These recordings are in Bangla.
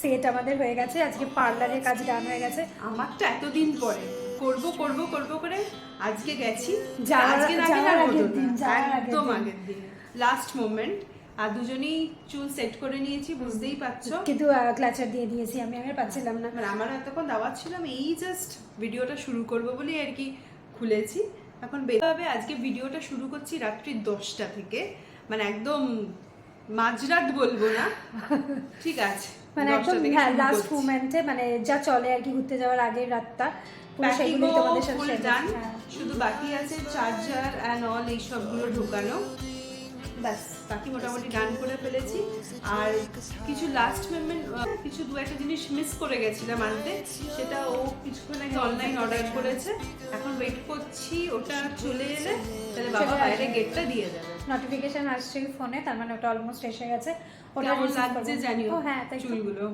সেট আমাদের হয়ে গেছে। আজকে পার্লারের কাজ ডান হয়ে গেছে। আমার তো এতদিন পরে। করব করব করব করে আজকে গেছি। আজকে না গেলে আগের দিন, একদম আগের দিন। লাস্ট মোমেন্ট আর দুজনেই চুল সেট করে নিয়েছি বুঝতেই পারছ। কিন্তু ক্লাচার দিয়ে দিয়েছি আমি আমি পাচ্ছিলাম না। মানে আমার এতক্ষণ দাওয়াত ছিল আমি এই জাস্ট ভিডিওটা শুরু করব বলেই আর কি খুলেছি। এখন বেরোবে আজকে ভিডিওটা শুরু করছি রাত্রি দশটা থেকে। মানে একদম মাঝরাত বলব না। ঠিক আছে। মানে একদম হ্যাঁ লাস্ট। মুমেন্টে মানে যা চলে আর কি ঘুরতে যাওয়ার আগের রাতটা তোমাদের সাথে। হ্যাঁ। শুধু বাকি আছে চার্জার অ্যান্ড অল এই সবগুলো ঢোকানো। ব্যাস বাকি মোটামুটি ডান করে ফেলেছি। আর কিছু লাস্ট মোমেন্ট কিছু দু একটা জিনিস মিস করে গেছিলাম আনতে। সেটা ও কিছুক্ষণ আগে অনলাইন অর্ডার করেছে। এখন ওয়েট করছি ওটা চলে এলে তাহলে বাবা বাইরে গেটটা দিয়ে যাবে। নোটিফিকেশন আসছে ফোনে তার মানে ওটা অলমোস্ট এসে গেছে। ওটা লাগছে জানিও হ্যাঁ তাই। চুলগুলো?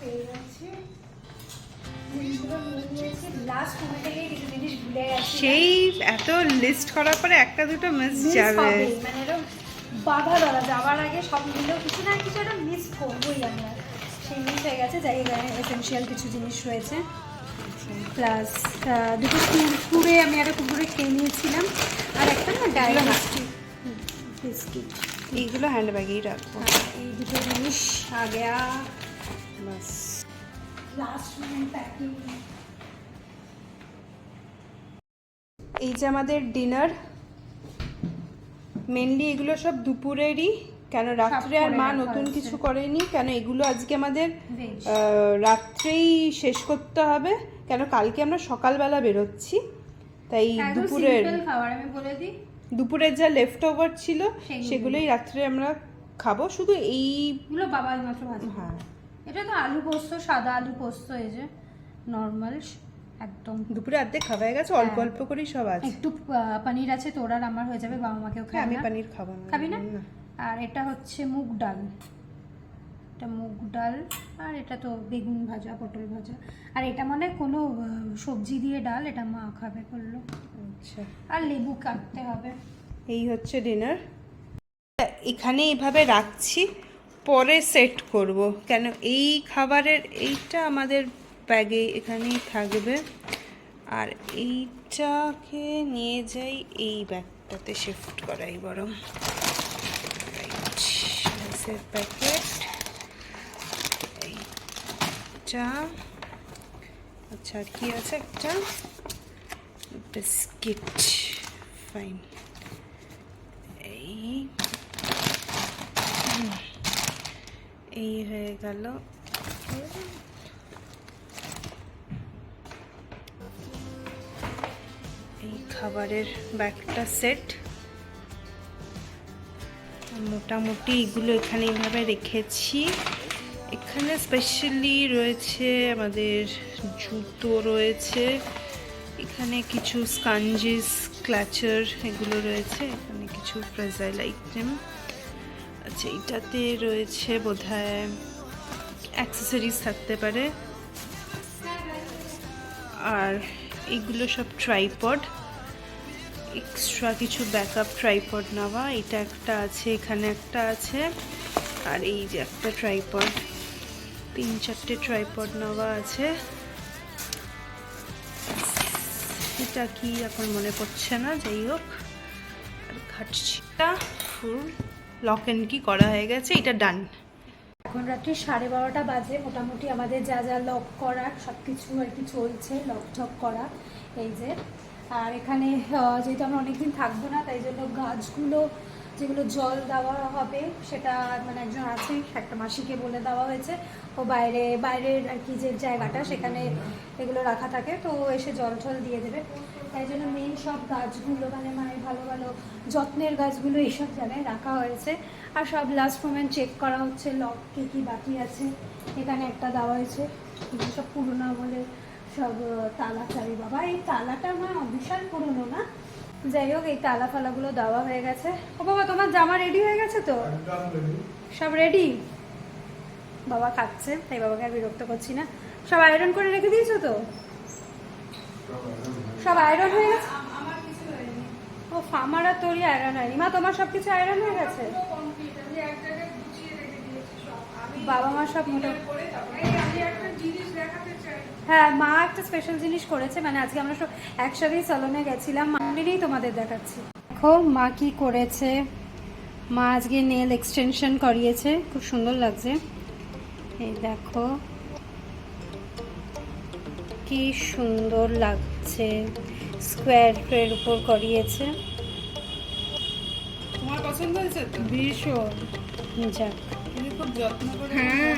পেয়ে গেছি। সেই এত লিস্ট করার পরে একটা দুটো মিস যাবে। মানে বাধা ধরা যাওয়ার আগে সব মিলেও কিছু না কিছু একটা মিস করবোই আমরা। সেই মিস হয়ে গেছে যাই এখানে এসেন্সিয়াল কিছু জিনিস রয়েছে। প্লাস দুটো কুকুরে আমি একটা কুকুরে খেয়ে নিয়েছিলাম। আর একটা না ডায়াবেটিক বিস্কিট এইগুলো হ্যান্ডব্যাগেই রাখব। এই দুটো জিনিস আ গয়া বাস লাস্ট প্যাকিং এই যে আমাদের ডিনার মেনলি এগুলো সব দুপুরেরই। কেন রাত্রে আর মা নতুন কিছু করেনি? কেন এগুলো আজকে আমাদের রাত্রেই শেষ করতে হবে? কেন কালকে আমরা সকালবেলা বেরোচ্ছি? তাই দুপুরের আমি বলে দিই। দুপুরের যা লেফট ওভার ছিল সেগুলোই। রাত্রে আমরা খাব। শুধু এই এগুলো বাবা মাত্র ভাজি হ্যাঁ। এটা তো আলু পোস্ত সাদা আলু পোস্ত এই যে নর্মাল একদম। দুপুরে অর্ধেক খাওয়া হয়ে গেছে অল্প হ্যাঁ। অল্প করেই সব আছে। একটু পনির আছে তোর আর আমার হয়ে যাবে বাবা মাকেও হ্যাঁ খাই আমি পানির খাব না। খাবি না। আর এটা হচ্ছে মুগ ডাল। এটা মুগ ডাল আর এটা তো বেগুন ভাজা পটল ভাজা। আর এটা মানে কোনো সবজি দিয়ে ডাল এটা মা খাবে করল আচ্ছা। আর লেবু কাটতে হবে। এই হচ্ছে ডিনার এখানে এইভাবে রাখছি পরে সেট করব। কেন এই খাবারের এইটা আমাদের ব্যাগে এখানেই থাকবে। আর এইটাকে নিয়ে যাই এই ব্যাগটাতে শিফট করাই বরং। প্যাকেট এইটা। আচ্ছা কি আছে একটা? বিস্কিট। ফাইন এই। এই হয়ে গেল। এই খাবারের ব্যাগটা সেট মোটামুটি এগুলো এখানে এইভাবে রেখেছি। এখানে স্পেশালি রয়েছে আমাদের জুতো রয়েছে, এখানে কিছু স্কাঞ্জিস ক্লাচার এগুলো রয়েছে, এখানে কিছু ফ্রেজাইল আইটেম আচ্ছা এটাতে রয়েছে বোধহয় অ্যাক্সেসরিজ থাকতে পারে। আর এগুলো সব ট্রাইপড এক্সট্রা কিছু ব্যাকআপ ট্রাইপড নেওয়া। এটা একটা আছে, এখানে একটা আছে। আর এই যে একটা ট্রাইপড তিন চারটে ট্রাইপড নেওয়া আছে। এটা কি এখন মনে পড়ছে না? যাই হোক। আর ঘাটছি এটা ফুল লক অ্যান্ড কি করা হয়ে গেছে। এটা ডান এখন রাত্রি সাড়ে বারোটা বাজে। মোটামুটি আমাদের যা যা লক করার সব কিছু আর কি চলছে লক ঠক করা। এই যে আর এখানে যেহেতু আমরা অনেকদিন থাকব না, তাই জন্য গাছগুলো, যেগুলো জল দেওয়া হবে, সেটা মানে একজন আছে, একটা মাসিকে বলে দেওয়া হয়েছে। ও বাইরে, বাইরের আর কি যে জায়গাটা, সেখানে এগুলো রাখা থাকে, তো এসে জল টল দিয়ে দেবে। তাই জন্য মেন সব গাছগুলো মানে মানে ভালো ভালো যত্নের গাছগুলো এইসব জায়গায় রাখা হয়েছে। আর সব লাস্ট মোমেন্ট চেক করা হচ্ছে লক কে কী বাকি আছে। এখানে একটা দেওয়া হয়েছে সব পুরোনো বলে সব তালা চাবি বাবা। এই তালাটা আমার বিশাল পুরোনো না? যাই হোক এই তালা ফালাগুলো দেওয়া হয়ে গেছে। ও বাবা তোমার জামা রেডি হয়ে গেছে তো? সব রেডি বাবা খাচ্ছে তাই বাবাকে আর বিরক্ত করছি না। সব আয়রন করে রেখে দিয়েছ তো? সব আয়রন হয়ে গেছে? ও আমার আর তোরই আয়রন হয়নি মা তোমার সব কিছু আয়রন হয়ে গেছে? বাবা মা সব মোটামুটি হ্যাঁ মা একটা স্পেশাল জিনিস করেছে মানে আজকে আমরা সব একসাথেই সালনে গেছিলাম। মান্ডিরেই তোমাদের দেখাচ্ছি। দেখো মা কি করেছে। মা আজকে নেল এক্সটেনশন করিয়েছে খুব সুন্দর লাগছে। এই দেখো কি সুন্দর লাগছে। স্কোয়ারের উপর করিয়েছে। তোমার পছন্দ হয়েছে ভীষণ। যাক। খুব যত্ন করে হ্যাঁ।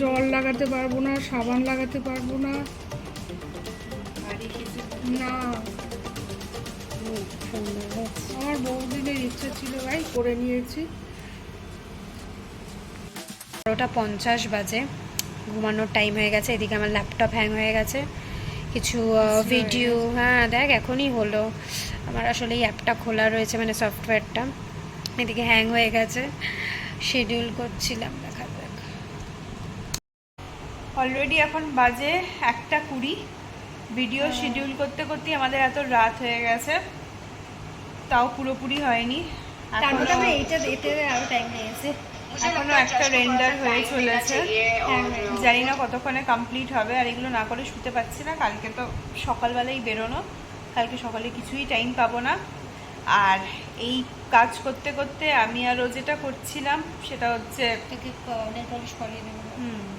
জল লাগাতে পারব না সাবান লাগাতে পারব না। না। আমার বহুদিনের ইচ্ছা ছিল ভাই করে নিয়েছি। বারোটা পঞ্চাশ বাজে ঘুমানোর টাইম হয়ে গেছে এদিকে আমার ল্যাপটপ হ্যাং হয়ে গেছে। কিছু ভিডিও হ্যাঁ দেখ এখনই হলো। আমার আসলে এই অ্যাপটা খোলা রয়েছে মানে সফটওয়্যারটা এদিকে হ্যাং হয়ে গেছে শিডিউল করছিলাম। অলরেডি এখন বাজে একটা কুড়ি। ভিডিও শিডিউল করতে করতেই আমাদের এত রাত হয়ে গেছে। তাও পুরোপুরি হয়নি। এখনও লেগেছে এখনও একটা রেন্ডার হয়ে চলেছে। জানি না কতক্ষণে কমপ্লিট হবে আর এগুলো না করে শুতে পারছি না। কালকে তো সকালবেলাই বেরোনো। কালকে সকালে কিছুই টাইম পাবো না। আর এই কাজ করতে করতে আমি আরও যেটা করছিলাম সেটা হচ্ছে হুম।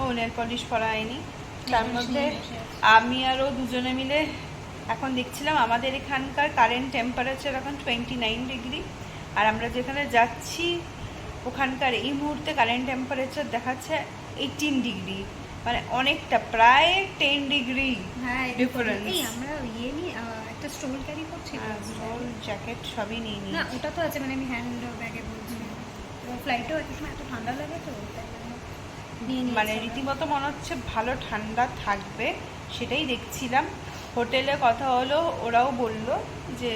ও নেল পলিশ করা হয়নি তার মধ্যে আমি আরও দুজনে মিলে এখন দেখছিলাম আমাদের এখানকার কারেন্ট টেম্পারেচার এখন টোয়েন্টি নাইন ডিগ্রি আর আমরা যেখানে যাচ্ছি ওখানকার এই মুহূর্তে কারেন্ট টেম্পারেচার দেখাচ্ছে এইটিন ডিগ্রি মানে অনেকটা প্রায় টেন ডিগ্রি হ্যাঁ Difference. আমরা ইয়ে নিয়ে একটা স্টোল ক্যারি করছি জ্যাকেট সবই নিয়ে না ওটা তো আছে মানে আমি হ্যান্ড ব্যাগে বলছি। ফ্লাইটেও এক সময় এত ঠান্ডা লাগে তো তাই জন্য নিয়ে নিয়েছি মানে রীতিমতো মনে হচ্ছে ভালো ঠান্ডা থাকবে সেটাই দেখছিলাম। হোটেলে কথা হলো ওরাও বলল যে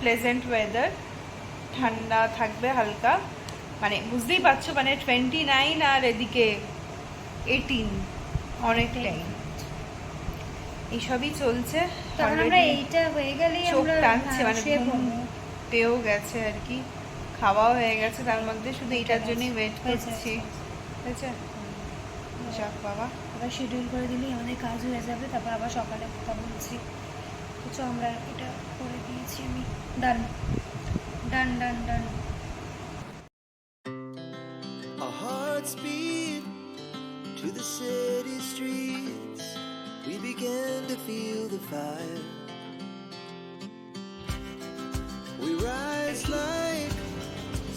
প্লেজেন্ট ওয়েদার ঠান্ডা থাকবে হালকা। মানে বুঝতেই পারছ মানে টোয়েন্টি নাইন আর এদিকে এইটিন অনেকটাই এইসবই চলছে তখন আমরা এইটা হয়ে গেলেই চোখ টানছে মানে। পেয়েও গেছে আর কি। খাওয়াও হয়ে গেছে তার মধ্যে শুধু এইটার জন্যই ওয়েট হয়েছে, ঠিক হয়েছে? যাক বাবা আবার শিডিউল করে দিলেই আমাদের কাজ হয়ে যাবে তারপর আবার সকালে কথা বলছি তো আমরা এটা করে দিয়েছি আমি ডান ডান ডান ডান to the city streets. We began to feel the fire. We rise like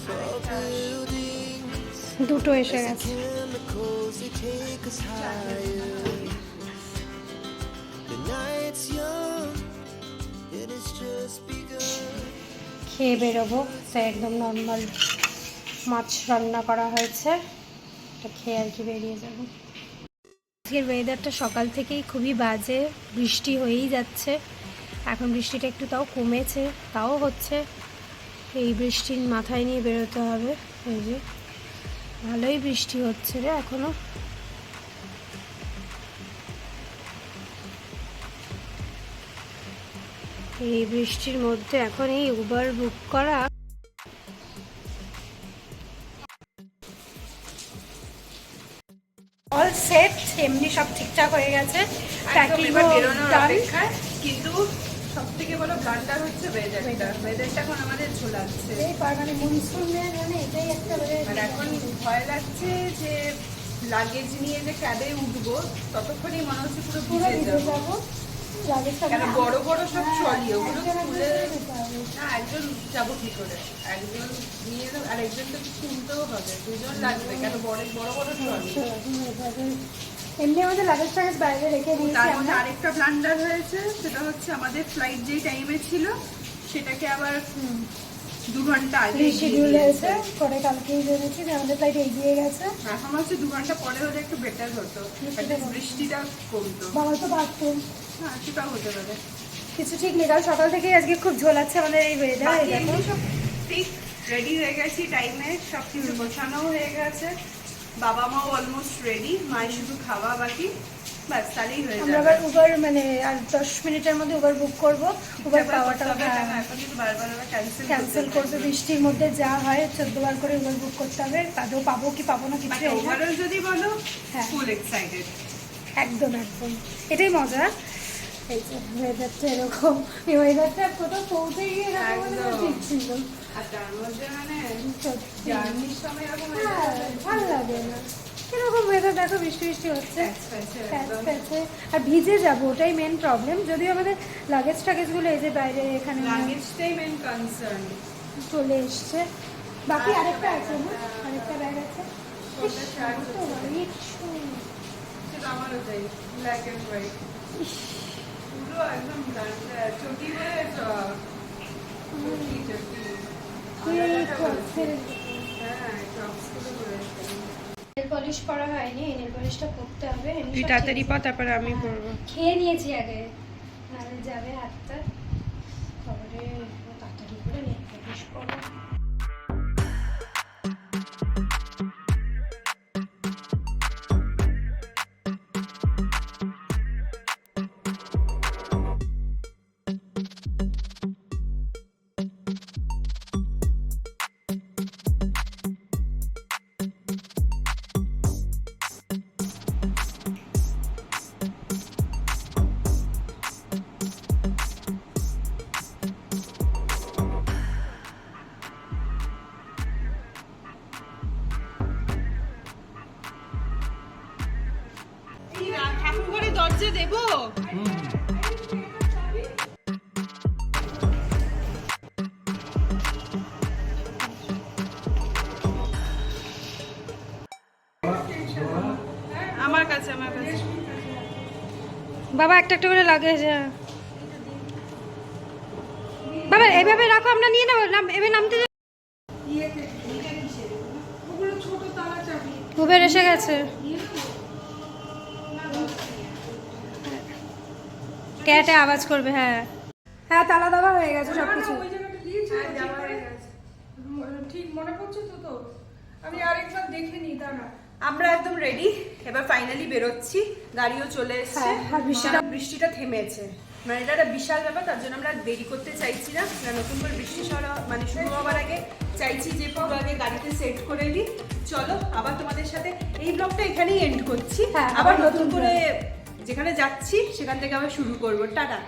tall buildings. দুটো এসে As the গেছে chemicals they take us higher. The night's young, and it's just begun. খেয়ে বেরোবো, তাই একদম নর্মাল মাছ রান্না করা হয়েছে। এটা খেয়ে আর কি বেরিয়ে যাব। আজকের ওয়েদারটা সকাল থেকেই খুবই বাজে, বৃষ্টি হয়েই যাচ্ছে। এখন বৃষ্টিটা একটু তাও কমেছে, তাও হচ্ছে। এই বৃষ্টির মাথায় নিয়ে বেরোতে হবে, এই যে। ভালোই বৃষ্টি হচ্ছে রে এখনও। এই বৃষ্টির মধ্যে এখন এই উবার বুক করা। অল সেট এমনি সব ঠিকঠাক হয়ে গেছে। বেরোনোর done। কিন্তু সব থেকে বড় ব্লান্ডার হচ্ছে ওয়েদারটা ওয়েদারটা এখন আমাদের ঝোলাচ্ছে। মানে মনসুনের মানে এটাই একটা মানে এখন ভয় লাগছে যে লাগেজ নিয়ে যে ক্যাবে উঠবো ততক্ষণই মনে হচ্ছে পুরো ভিজে যাব। বড় বড় সব হ্যাঁ, ট্রলি ওগুলো খুলে। না একজন যাব কি করে? একজন নিয়ে যাব আর একজন তো তুলতেও হবে। দুজন লাগবে কেন বড় বড় বড় হয়ে যাবে। এমনি আমাদের লাগেজ টাগেজ বাইরে রেখে দিয়েছি তার মধ্যে আরেকটা ব্লান্ডার হয়েছে সেটা হচ্ছে আমাদের ফ্লাইট যেই টাইমে ছিল সেটাকে আবার দু ঘণ্টা আগে রিশিডিউল হয়েছে করে কালকেই জেনেছি যে আমাদের ফ্লাইট এগিয়ে গেছে। এখন হচ্ছে দু ঘণ্টা পরে হলে একটু বেটার হতো বৃষ্টিটা কমতো। বাবা তো বাথরুম হ্যাঁ সেটাও হতে পারে। কিছু ঠিক নেই কারণ সকাল থেকে আজকে খুব ঝোলাচ্ছে আমাদের এই ওয়েদার রেডি হয়ে গেছি টাইমে সব কিছু গোছানো হয়ে গেছে। বাবা মাও অলমোস্ট রেডি মায়ের শুধু খাওয়া বাকি ব্যাস তাহলেই হয়ে আমরা আবার উবার মানে আর দশ মিনিটের মধ্যে উবার বুক করব। উবার পাওয়াটাও তবে হ্যাঁ। এখন কিন্তু বারবার ক্যান্সেল ক্যান্সেল করবে বৃষ্টির মধ্যে যা হয় চোদ্দ বার করে উবার বুক করতে হবে। তাদেরও পাবো কি পাবো না কিছু ওভারঅল যদি বলো হ্যাঁ। ফুল এক্সাইটেড একদম একদম। এটাই মজা। এই যে ওয়েদারটা এরকম। এই ওয়েদারটা কোথাও পৌঁছে গিয়ে এরকম হলে তো একদম। ঠিক ছিল। আর তার মধ্যে মানে জার্নির সময় এরকম হ্যাঁ, ভালো লাগে না এরকম ওয়েদার দেখো বৃষ্টি বৃষ্টি হচ্ছে। আর ভিজে যাব ওটাই মেন প্রবলেম যদিও আমাদের লাগেজ টাগেজগুলো এই যে বাইরে এখানে লাগেজটাই মেন কনসার্ন চলে এসছে। বাকি আরেকটা আছে না আরেকটা ব্যাগ আছে। আমারও ব্ল্যাক হোয়াইট পুরো একদম চটি করছে? হ্যাঁ পলিশ করা হয়নি। নেল করতে হবে তুই তাড়াতাড়ি পা তারপর আমি করব। খেয়ে নিয়েছি আগে। নাহলে যাবে আটটা তারপরে তাড়াতাড়ি করে নিয়ে পলিশ করব দরজা দেবো। আমার কাছে আমার কাছে। বাবা একটা একটা করে লাগে যে বাবা এইভাবে রাখো আমরা নিয়ে নেব। এবার নামতে যা- উবের এসে গেছে। ক্যাটে আওয়াজ করবে হ্যাঁ। হ্যাঁ তালা দেওয়া হয়ে গেছে সব কিছু ঠিক মনে পড়ছে তো তো। আমি আরেকবার দেখে নিই দাঁড়া। আমরা একদম রেডি এবার ফাইনালি বেরোচ্ছি। গাড়িও চলে এসেছে। হ্যাঁ, আর বৃষ্টিটা- বৃষ্টিটা থেমেছে। মানে এটা একটা বিশাল ব্যাপার তার জন্য আমরা দেরি করতে চাইছি না। নতুন করে বৃষ্টি সরা মানে শুরু হওয়ার আগে চাইছি যে পুরো আগে গাড়িতে সেট করে দিই চলো আবার তোমাদের সাথে এই ব্লগটা এখানেই এন্ড করছি। হ্যাঁ, আবার নতুন করে। যেখানে যাচ্ছি সেখান থেকে আবার শুরু করব। টাটা।